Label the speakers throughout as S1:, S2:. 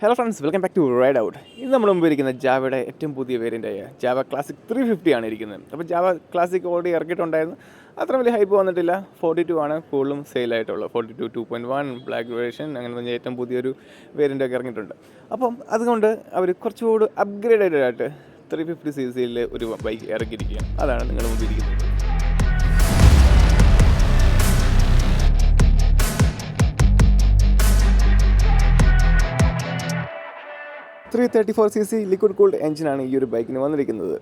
S1: Hello friends welcome back to ride out ഇന്ന് നമ്മൾ മുമ്പ് ഇരിക്കുന്ന ജാവയുടെ ഏറ്റവും പുതിയ വേരിയന്റായ ജാവ ക്ലാസിക് ത്രീ ഫിഫ്റ്റി ആണ് ഇരിക്കുന്നത്. അപ്പോൾ ജാവ ക്ലാസിക് ഓൾറെഡി ഇറക്കിയിട്ടുണ്ടായിരുന്നു. അത്ര വലിയ ഹൈപ്പ് വന്നിട്ടില്ല. ഫോർട്ടി ടു ആണ് കൂടുതലും സെയിലായിട്ടുള്ളത് forty two two point one black version അങ്ങനെ പറഞ്ഞാൽ ഏറ്റവും പുതിയൊരു ഒക്കെ ഇറങ്ങിയിട്ടുണ്ട്. അപ്പം അതുകൊണ്ട് അവർ കുറച്ചുകൂടി അപ്ഗ്രേഡഡ് ആയിട്ട് ത്രീ ഫിഫ്റ്റി സി സിയിൽ ഒരു ബൈക്ക് ഇറക്കിയിരിക്കുകയാണ്. അതാണ് നിങ്ങളുടെ മുമ്പിൽ ഇരിക്കുന്നത്. Three thirty four C C liquid cooled എഞ്ചിനാണ് ഈ ഒരു ബൈക്കിന് വന്നിരിക്കുന്നത്.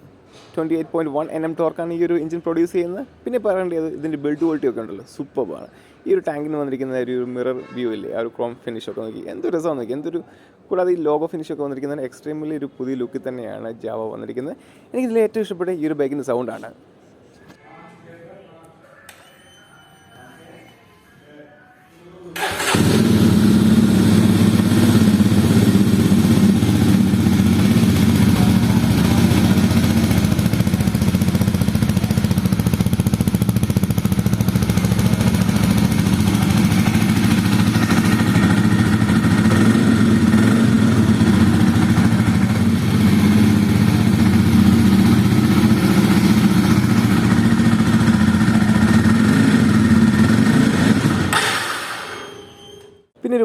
S1: Twenty eight point one N M ടോർക്കാണ് ഈ ഒരു എഞ്ചിൻ പ്രൊഡ്യൂസ് ചെയ്യുന്നത്. പിന്നെ പറയേണ്ടത് ഇതിന്റെ ബിൽഡ് ക്വാളിറ്റി ഒക്കെ ഉണ്ടല്ലോ സൂപ്പറാണ് ഈ ഒരു ടാങ്കിന് വന്നിരിക്കുന്ന ഒരു മിറർ വ്യൂ ഇല്ലേ ആ ഒരു ക്രോം ഫിനിഷ് ഒക്കെ നോക്കി. എന്തൊരു രസമാണ് നോക്കി എന്തൊരു കൂടാതെ ഈ ലോഗോ ഫിനിഷ് ഒക്കെ വന്നിരിക്കുന്നത് എക്സ്ട്രീംലി ഒരു പുതിയ ലുക്കിൽ തന്നെയാണ് ജാവ വന്നിരിക്കുന്നത്. എനിക്കിതിൽ ഏറ്റവും ഇഷ്ടപ്പെട്ട ഈ ഒരു ബൈക്കിന്റെ സൗണ്ടാണ്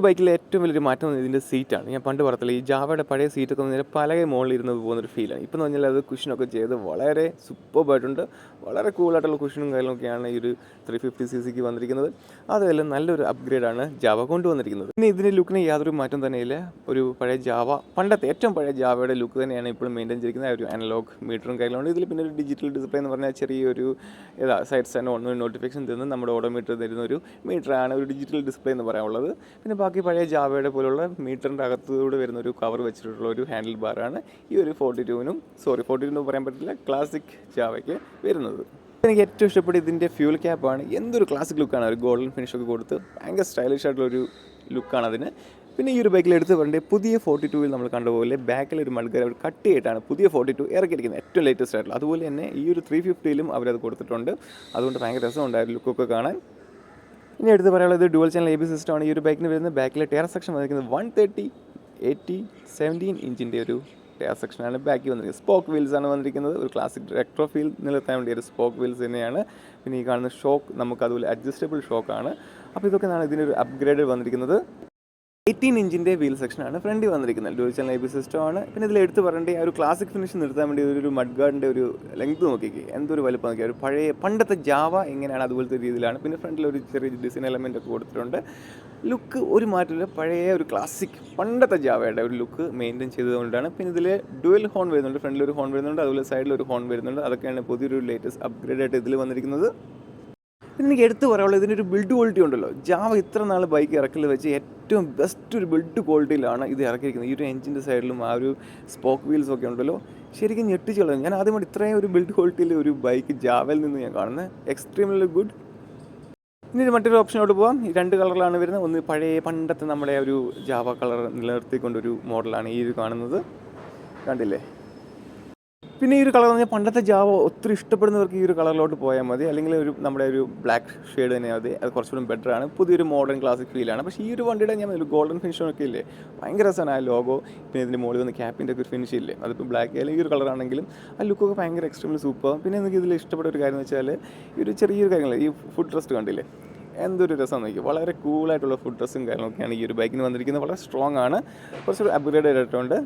S1: ഒരു ബൈക്കിൽ ഏറ്റവും വലിയൊരു മാറ്റം വന്നത് ഇതിന്റെ സീറ്റാണ്. ഞാൻ പണ്ട് പറഞ്ഞില്ല ഈ ജാവയുടെ പഴയ സീറ്റൊക്കെ നേരെ പലകെ മുകളിൽ ഇരുന്ന് പോകുന്നൊരു ഫീലാണ് ഇപ്പം എന്ന് പറഞ്ഞാൽ അത് കുഷനൊക്കെ ചെയ്ത് വളരെ സൂപ്പർബായിട്ടുണ്ട് വളരെ കൂളായിട്ടുള്ള കുഷനും കാര്യങ്ങളൊക്കെയാണ് ഈ ഒരു ത്രീ ഫിഫ്റ്റി സി സിക്ക് വന്നിരിക്കുന്നത്. അതെല്ലാം നല്ലൊരു അപ്ഗ്രേഡാണ് ജാവ കൊണ്ടുവന്നിരിക്കുന്നത് പിന്നെ ഇതിന്റെ ലുക്കിന് യാതൊരു മാറ്റം തന്നെയില്ല. ഒരു പഴയ ജാവ പണ്ടത്തെ ഏറ്റവും പഴയ ജാവയുടെ ലുക്ക് തന്നെയാണ് ഇപ്പോഴും മെയിന്റെയിൻ ചെയ്തിരിക്കുന്നത്. ഒരു അനലോഗ് മീറ്ററും കാര്യങ്ങളുണ്ട് ഇതിൽ പിന്നെ ഒരു ഡിജിറ്റൽ ഡിസ്പ്ലേ എന്ന് പറഞ്ഞാൽ ചെറിയൊരു ഏതാ സൈഡ് സ്റ്റാൻഡ് ഓൺ നോട്ടിഫിക്കേഷൻ തരുന്ന നമ്മുടെ ഓഡോമീറ്റർ തരുന്ന ഒരു മീറ്ററാണ് ഒരു ഡിജിറ്റൽ ഡിസ്പ്ലേ എന്ന് പറയാനുള്ളത്. പിന്നെ ബാക്കി പഴയ ജാവയുടെ പോലുള്ള മീറ്ററിന്റെ അകത്തൂടെ വരുന്ന ഒരു കവർ വെച്ചിട്ടുള്ള ഒരു ഹാൻഡിൽ ബാറാണ് ഈ ഒരു ഫോർട്ടി ടുവിനും സോറി ഫോർട്ടി ടു പറയാൻ പറ്റില്ല ക്ലാസിക് ജാവയ്ക്ക് വരുന്നത്. എനിക്ക് ഏറ്റവും ഇഷ്ടപ്പെട്ട ഇതിന്റെ ഫ്യൂൽ ക്യാപ്പാണ് എന്തൊരു ക്ലാസിക് ലുക്കാണ് ഒരു ഗോൾഡൻ ഫിനിഷ് ഒക്കെ കൊടുത്ത് ഭയങ്കര സ്റ്റൈലിഷ് ആയിട്ടുള്ള ഒരു ലുക്കാണ് അതിന്. പിന്നെ ഈ ഒരു ബൈക്കിൽ എടുത്ത് പറഞ്ഞിട്ട് പുതിയ ഫോർട്ടി ടൂവിൽ നമ്മൾ കണ്ടപോലെ ബാക്കിൽ ഒരു മൾഗർ ഒരു കട്ട് ചെയ്തിട്ടാണ് പുതിയ ഫോർട്ടി ടു ഇറക്കിയിരിക്കുന്നത്. ഏറ്റവും ലേറ്റസ്റ്റ് ആയിട്ടുള്ള. അതുപോലെ തന്നെ ഈ ഒരു ത്രീ ഫിഫ്റ്റിയിലും അവരത് കൊടുത്തിട്ടുണ്ട്. അതുകൊണ്ട് ഭയങ്കര രസമുണ്ടായിരുന്നു ലുക്കൊക്കെ കാണാൻ. ഇനി എടുത്ത് പറയാനുള്ളത് ഡുവൽ ചാനൽ എ ബി സിസ്റ്റമാണ് ഈ ഒരു ബൈക്കിന് വരുന്നത് ബാക്കിലെ ടയർ സെക്ഷൻ വന്നിരിക്കുന്നത് വൺ തേർട്ടി എയ്റ്റി സെവന്റീൻ ഇഞ്ചിന്റെ ഒരു ടയർ സെക്ഷനാണ് ബാക്കി വന്നിരിക്കുന്നത്. സ്പോക്ക് വീൽസ് ആണ് വന്നിരിക്കുന്നത്. ഒരു ക്ലാസിക് റെക്ട്രോ ഫീൽ നിലനിർത്താൻ വേണ്ടി ഒരു സ്പോക്ക് വീൽസ് തന്നെയാണ്. പിന്നെ ഈ കാണുന്ന ഷോക്ക് നമുക്ക് അതുപോലെ അഡ്ജസ്റ്റബിൾ ഷോക്കാണ് അപ്പോൾ ഇതൊക്കെയാണ് ഇതിനൊരു അപ്ഗ്രേഡ് വന്നിരിക്കുന്നത്. എയ്റ്റീൻ ഇഞ്ചിന്റെ വീൽ സെക്ഷനാണ് ഫ്രണ്ടിൽ വന്നിരിക്കുന്നത്. Dual channel I B system ആണ്. പിന്നെ ഇതിൽ എടുത്ത് പറയേണ്ട ആ ഒരു ക്ലാസിക് ഫിനിഷ് നിർത്താൻ വേണ്ടി ഒരു മഡ് ഗാർഡിന്റെ ഒരു ലെങ്ത് നോക്കിക്കേ. എന്തൊരു വലുപ്പം നോക്കിയാൽ ഒരു പഴയ പണ്ടത്തെ ജാവ എങ്ങനെയാണ് അതുപോലത്തെ രീതിയിലാണ്. പിന്നെ ഫ്രണ്ടിൽ ഒരു ചെറിയ ഡിസൈൻ എലമെന്റ് ഒക്കെ കൊടുത്തിട്ടുണ്ട്. ലുക്ക് ഒരു മാറ്റമില്ല. പഴയ ഒരു ക്ലാസിക് പണ്ടത്തെ ജാവയുടെ ഒരു ലുക്ക് മെയിന്റെയിൻ ചെയ്തതുകൊണ്ടാണ് പിന്നെ ഇതിൽ ഡുവൽ ഹോൺ വരുന്നുണ്ട്. ഫ്രണ്ടിൽ ഒരു ഹോൺ വരുന്നുണ്ട്. അതുപോലെ സൈഡിൽ ഒരു ഹോൺ വരുന്നുണ്ട്. അതൊക്കെയാണ് പുതിയൊരു ലേറ്റസ്റ്റ് അപ്ഗ്രേഡ് ആയിട്ട് ഇതിൽ വന്നിരിക്കുന്നത്. പിന്നെ എനിക്ക് എടുത്തു പറയാനുള്ളത് ഇതിന്റെ ഒരു ബിൽഡ് ക്വാളിറ്റി ഉണ്ടല്ലോ. ജാവ ഇത്ര നാൾ ബൈക്ക് ഇറക്കൽ വെച്ച് ബെസ്റ്റ് ഒരു ബിൽഡ് ക്വാളിറ്റിയിലാണ് ഇത് ഇറക്കിയിരിക്കുന്നത്. ഈ ഒരു എഞ്ചിന്റെ സൈഡിലും ആ ഒരു സ്പോക്ക് വീൽസ് ഒക്കെ ഉണ്ടല്ലോ. ശരിക്കും ഞെട്ടിച്ച് കളയും ഞാൻ ആദ്യമായിട്ട് ഇത്രയും ഒരു ബിൽഡ് ക്വാളിറ്റിയിൽ ഒരു ബൈക്ക് ജാവൽ നിന്ന് ഞാൻ കാണുന്നത്. എക്സ്ട്രീംലി ഗുഡ് ഇനി ഒരു മറ്റൊരു ഓപ്ഷനോട്ട് പോകാം ഈ രണ്ട് കളറിലാണ് വരുന്നത്. ഒന്ന് പഴയ പണ്ടത്തെ നമ്മുടെ ഒരു ജാവ കളർ നിലനിർത്തിക്കൊണ്ടൊരു മോഡലാണ് ഈ ഒരു കാണുന്നത്. കണ്ടില്ലേ? പിന്നെ ഈ ഒരു കളർ പറഞ്ഞാൽ പണ്ടത്തെ ജാവ ഒത്തിരി ഇഷ്ടപ്പെടുന്നവർക്ക് ഈ ഒരു കളറിലോട്ട് പോയാൽ മതി. അല്ലെങ്കിൽ ഒരു നമ്മുടെ ഒരു ബ്ലാക്ക് ഷെയ്ഡ് തന്നെ മതി. അത് കുറച്ചുകൂടി ബെറ്റർ ആണ്. പുതിയൊരു മോഡേൺ ക്ലാസിക് ഫീലാണ് പക്ഷേ ഈ ഒരു വണ്ടിയുടെ ഞാൻ ഒരു ഗോൾഡൻ ഫിനിഷൊക്കെ ഇല്ലേ? ഭയങ്കര രസമാണ് ആ ലോഗോ പിന്നെ ഇതിന്റെ മുകളിൽ വന്ന് ക്യാപ്പിന്റെ ഒക്കെ ഒരു ഫിനിഷ് ഇല്ലേ? അതിപ്പോൾ ബ്ലാക്ക് അല്ലെങ്കിൽ ഈ ഒരു കളറാണെങ്കിലും ആ ലുക്കൊക്കെ ഭയങ്കര എക്സ്ട്രീംലി സൂപ്പർ പിന്നെ എനിക്ക് ഇതിൽ ഇഷ്ടപ്പെട്ട ഒരു കാര്യം എന്ന് വെച്ചാൽ ഈ ഒരു ചെറിയൊരു കാര്യങ്ങൾ ഈ ഫുഡ് ട്രസ്റ്റ് കണ്ടില്ലേ? എന്തൊരു രസം നോക്കി വളരെ കൂളായിട്ടുള്ള ഫുഡ് ഡ്രസ്സും കാര്യങ്ങളൊക്കെയാണ് ഈ ഒരു ബൈക്കിന് വന്നിരിക്കുന്നത്. വളരെ സ്ട്രോങ് ആണ്. കുറച്ചൊരു അപ്ഗ്രേഡ് ആയിട്ടുണ്ട്.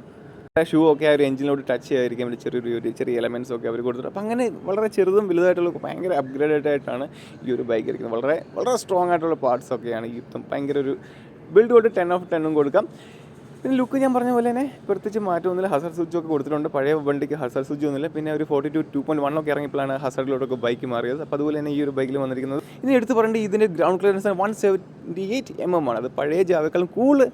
S1: ഷൂ ഒക്കെ ആ ഒരു എഞ്ചിനോട് ടച്ച് ചെയ്യാതിരിക്കാൻ വേണ്ടി ചെറിയൊരു ഒരു ചെറിയ എലമെന്റ്സ് ഒക്കെ അവർ കൊടുത്തിട്ട് അപ്പോൾ അങ്ങനെ വളരെ ചെറുതും വലുതായിട്ടുള്ള ഭയങ്കര അപ്ഗ്രേഡഡ് ആയിട്ടാണ് ഈ ഒരു ബൈക്ക് ഇരിക്കുന്നത്. വളരെ വളരെ സ്ട്രോങ് ആയിട്ടുള്ള പാർട്സ് ഒക്കെയാണ് ഈ ഭയങ്കര ഒരു ബിൽഡ് കൊണ്ട് ടെൻ ഓഫ് ടെന്നും കൊടുക്കാം. പിന്നെ ലുക്ക് ഞാൻ പറഞ്ഞ പോലെ തന്നെ പ്രത്യേകിച്ച് മാറ്റമൊന്നുമില്ല. ഹസർ സ്വിച്ച് ഒക്കെ കൊടുത്തിട്ടുണ്ട്. പഴയ വണ്ടിക്ക് ഹസർ സ്വിച്ച് ഒന്നുമില്ല. പിന്നെ ഒരു ഫോർട്ടി ടു ടു പോയിന്റ് വണ്ണൊക്കെ ഇറങ്ങിയപ്പോഴാണ് ഹസറിലോട്ടൊക്കെ ബൈക്ക് മാറിയത്. അപ്പോൾ അതുപോലെ തന്നെ ഈ ഒരു ബൈക്കിൽ വന്നിരിക്കുന്നത്. ഇനി എടുത്ത് പറയേണ്ടത് ഇതിന്റെ ground clearance one seventy eight M M ആണ്. അത് പഴയ ജാവേക്കാളും കൂടുതൽ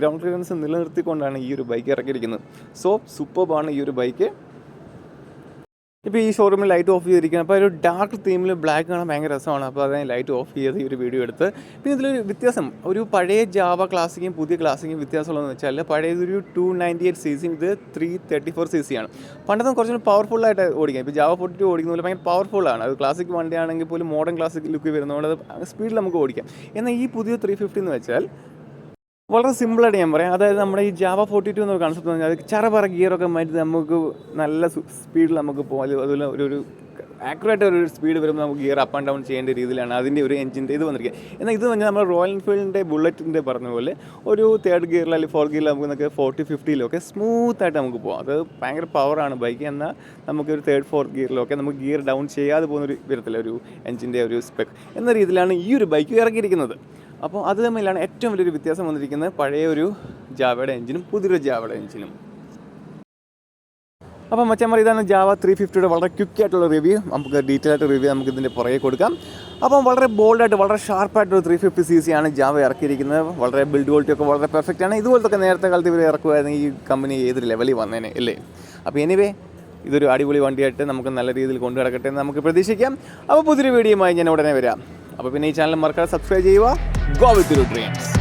S1: ഗ്രൗണ്ട് ക്ലിയറൻസ് നിലനിർത്തിക്കൊണ്ടാണ് ഈ ഒരു ബൈക്ക് ഇറക്കിയിരിക്കുന്നത്. സോ സൂപ്പർബാണ് ഈ ഒരു ബൈക്ക് ഇപ്പോൾ ഈ ഷോറൂമിൽ ലൈറ്റ് ഓഫ് ചെയ്തിരിക്കുന്നത് അപ്പോൾ ഒരു ഡാർക്ക് തീമിൽ ബ്ലാക്ക് കാണാൻ ഭയങ്കര രസമാണ്. അപ്പോൾ അതായത് ലൈറ്റ് ഓഫ് ചെയ്ത് ഈ ഒരു വീഡിയോ എടുത്ത്. പിന്നെ ഇതിലൊരു വ്യത്യാസം. ഒരു പഴയ ജാവ ക്ലാസിക്കും പുതിയ ക്ലാസിക്കും വ്യത്യാസമുള്ളതെന്ന് വെച്ചാൽ പഴയതൊരു two ninety eight C C ഇത് three thirty four C C ആണ്. പണ്ടത്തെ കുറച്ചുകൂടി പവർഫുള്ളായിട്ട് ഓടിക്കാം ഇപ്പോൾ ജാവ ഫോർട്ടി ടു ഓടിക്കുന്ന പോലെ ഭയങ്കര പവർഫുള്ളാണ് അത് ക്ലാസിക് വണ്ടിയാണെങ്കിൽ പോലും മോഡേൺ ക്ലാസിക് ലുക്ക് വരുന്നതുകൊണ്ട് സ്പീഡിൽ നമുക്ക് ഓടിക്കാം. എന്നാൽ ഈ പുതിയ ത്രീ ഫിഫ്റ്റി എന്ന് വെച്ചാൽ വളരെ സിമ്പിളായിട്ട് ഞാൻ പറയാം. അതായത് നമ്മുടെ ഈ ജാവ ഫോർട്ടി ടു എന്ന കൺസെപ്റ്റ് പറഞ്ഞാൽ അത് ചറപറ ഗിയറൊക്കെ മാറ്റി നമുക്ക് നല്ല സ്പീഡിൽ നമുക്ക് പോകാൻ അത് അതുപോലെ ഒരു ഒരു ആക്യുറേറ്റ് ഒരു സ്പീഡ് വരുമ്പോൾ നമുക്ക് ഗിയർ അപ്പ് ആൻഡ് ഡൗൺ ചെയ്യേണ്ട രീതിയിലാണ് അതിന്റെ ഒരു എഞ്ചിന്റെ ഇത് വന്നിരിക്കുക എന്നാൽ ഇത് പറഞ്ഞാൽ നമ്മൾ റോയൽ എൻഫീൽഡിന്റെ ബുള്ളറ്റിന്റെ പറഞ്ഞ പോലെ ഒരു തേർഡ് ഗിയറിൽ അല്ലെങ്കിൽ ഫോർ ഗിയറിൽ നമുക്ക് നമുക്ക് ഫോർട്ടി ഫിഫ്റ്റിയിലൊക്കെ സ്മൂത്തായിട്ട് നമുക്ക് പോകാം അത് ഭയങ്കര പവറാണ് ബൈക്ക് എന്നാൽ നമുക്ക് ഒരു തേർഡ് ഫോർത്ത് ഗിയറിലൊക്കെ നമുക്ക് ഗിയർ ഡൗൺ ചെയ്യാതെ പോകുന്ന ഒരു വിധത്തിലൊരു എഞ്ചിന്റെ ഒരു സ്പെക് എന്ന രീതിയിലാണ് ഈ ഒരു ബൈക്ക് ഇറക്കിയിരിക്കുന്നത് അപ്പോൾ അത് തമ്മിലാണ് ഏറ്റവും വലിയൊരു വ്യത്യാസം വന്നിരിക്കുന്നത് പഴയ ഒരു ജാവയുടെ എഞ്ചിനും പുതിയൊരു ജാവയുടെ എഞ്ചിനും. അപ്പോൾ മച്ചന്മാർ ഇതാണ് ജാവ ത്രീ ഫിഫ്റ്റിയുടെ വളരെ ക്വിക്ക് ആയിട്ടുള്ള റിവ്യൂ. നമുക്ക് ഡീറ്റെയിൽ ആയിട്ട് റിവ്യൂ നമുക്ക് ഇതിന്റെ പുറകെ കൊടുക്കാം. അപ്പം വളരെ ബോൾഡായിട്ട് വളരെ ഷാർപ്പായിട്ടൊരു ത്രീ ഫിഫ്റ്റി സി സി ആണ് ജാവ ഇറക്കിയിരിക്കുന്നത്. വളരെ ബിൽഡ് ക്വാളിറ്റി ഒക്കെ വളരെ പെർഫെക്റ്റ് ആണ്. ഇതുപോലത്തെ നേരത്തെ കാലത്ത് ഇവർ ഇറക്കുമായിരുന്നെങ്കിൽ ഈ കമ്പനി ഏതൊരു ലെവലിൽ വന്നേനെ അല്ലേ? അപ്പോൾ എനിവേ ഇതൊരു അടിപൊളി വണ്ടിയായിട്ട് നമുക്ക് നല്ല രീതിയിൽ കൊണ്ടു നടക്കട്ടെ എന്ന് നമുക്ക് പ്രതീക്ഷിക്കാം. അപ്പോൾ പുതിയൊരു വീഡിയോയുമായി ഞാൻ ഉടനെ വരാം. അപ്പോൾ പിന്നെ ഈ ചാനൽ മറക്കാതെ സബ്സ്ക്രൈബ് ചെയ്യുക. go with your dreams.